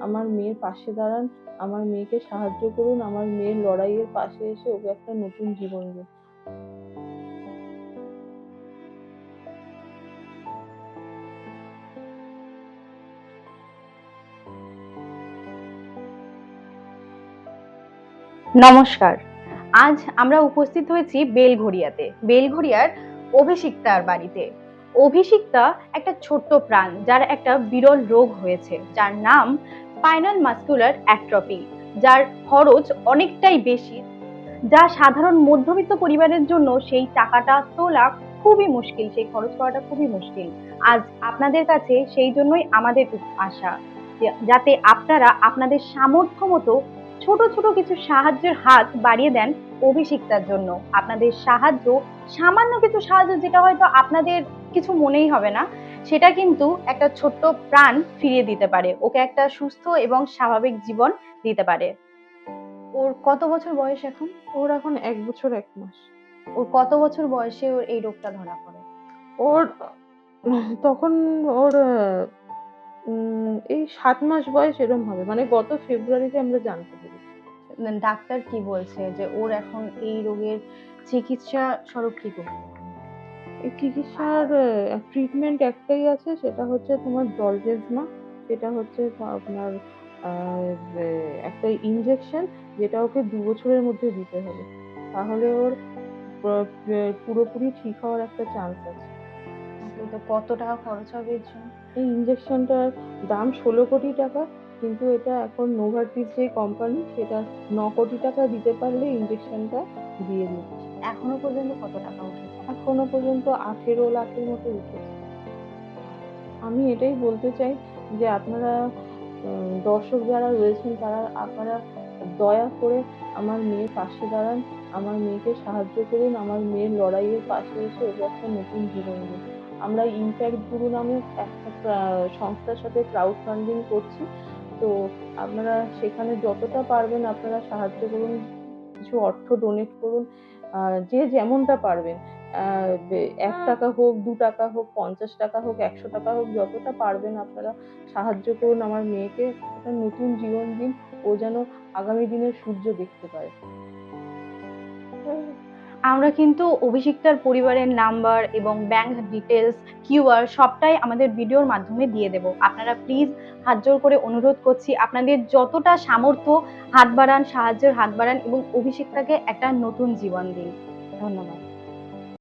আমার মেয়ের পাশে দাঁড়ান, আমার মেয়েকে সাহায্য করুন, আমার মেয়ের লড়াইয়ের পাশে এসে ওকে একটা নতুন জীবন দিন। নমস্কার। আজ আমরা উপস্থিত হয়েছি বেলঘড়িয়াতে। বেলঘড়িয়ার অভিষিক্তার বাড়িতে। অভিষিক্তা একটা ছোট্ট প্রাণ, যার একটা বিরল রোগ হয়েছে, যার নাম স্পাইনাল মাস্কুলার অ্যাট্রফি যার খরচ অনেকটাই বেশি, যা সাধারণ মধ্যবিত্ত পরিবারের জন্য সেই টাকাটা তোলা খুবই মুশকিল, সেই খরচ করাটা খুবই মুশকিল। আজ আপনাদের কাছে সেই জন্যই আমাদের আশা যাতে আপনারা আপনাদের সামর্থ্য মতো ছোট ছোট কিছু সাহায্যের হাত বাড়িয়ে দেন অভিষিক্তার জন্য। আপনাদের সাহায্য, সামান্য কিছু সাহায্য, যেটা হয়তো আপনাদের কিছু মনেই হবে না। সেটা কিন্তু একটা ছোট্ট প্রাণ ফিরিয়ে দিতে পারে। ওকে একটা সুস্থ এবং স্বাভাবিক জীবন দিতে পারে। ওর কত বছর বয়স এখন? ওর এখন এক বছর এক মাস। ওর কত বছর বয়সে ওর এই রোগটা ধরা পড়ে? ওর তখন ওর উম, এই সাত মাস বয়স এরম হবে। মানে গত ফেব্রুয়ারিতে আমরা জানতে পেরেছি। ডাক্তার কি বলছে যে ওর এখন এই রোগের চিকিৎসা স্বরূপ কি করতে হবে? এই চিকিৎসার ট্রিটমেন্ট একটাই আছে সেটা হচ্ছে তোমার জলজেজমা সেটা হচ্ছে আপনার একটা ইনজেকশন যেটা ওকে দু বছরের মধ্যে দিতে হবে। তাহলে ওর পুরোপুরি ঠিক হওয়ার একটা চান্স আছে। তো কত টাকা খরচ হবে এর জন্য? এই ইনজেকশনটার দাম ষোলো কোটি টাকা কিন্তু এটা এখন নোভার্টিস যে কোম্পানি সেটা ন কোটি টাকা দিতে পারলে ইনজেকশনটা দিয়ে দিচ্ছে। এখনও পর্যন্ত কত টাকা এখনও পর্যন্ত আঠেরো লাখের মতো উঠেছে। আমি এটাই বলতে চাই যে আপনারা দর্শক যারা রয়েছেন, তারা, আপনারা দয়া করে আমার মেয়ের পাশে দাঁড়ান, আমার মেয়েকে সাহায্য করুন, আমার মেয়ের লড়াইয়ের পাশে এসে ওকে একটা নতুন জীবন দিন আমরা ইম্প্যাক্ট গুরু নামে একটা সংস্থার সাথে ক্রাউড ফান্ডিং করছি। তো আপনারা সেখানে যতটা পারবেন আপনারা সাহায্য করুন, কিছু অর্থ ডোনেট করুন যে যেমনটা পারবেন এক টাকা হোক দু টাকা হোক পঞ্চাশ টাকা হোক একশো টাকা হোক যতটা পারবেন আপনারা সাহায্য করুন আমার মেয়েকে। একটা নতুন জীবন দিন ও যেন আগামী দিনের সূর্য দেখতে পায়। আমরা কিন্তু অভিষিক্তার পরিবারের নাম্বার এবং ব্যাংক ডিটেলস কিউআর সবটাই আমাদের ভিডিওর মাধ্যমে দিয়ে দেব। আপনারা প্লিজ হাত জোর করে অনুরোধ করছি আপনাদের যতটা সামর্থ্য হাত বাড়ান সাহায্যের হাত বাড়ান এবং অভিষিক্তাকে একটা নতুন জীবন দিন। ধন্যবাদ।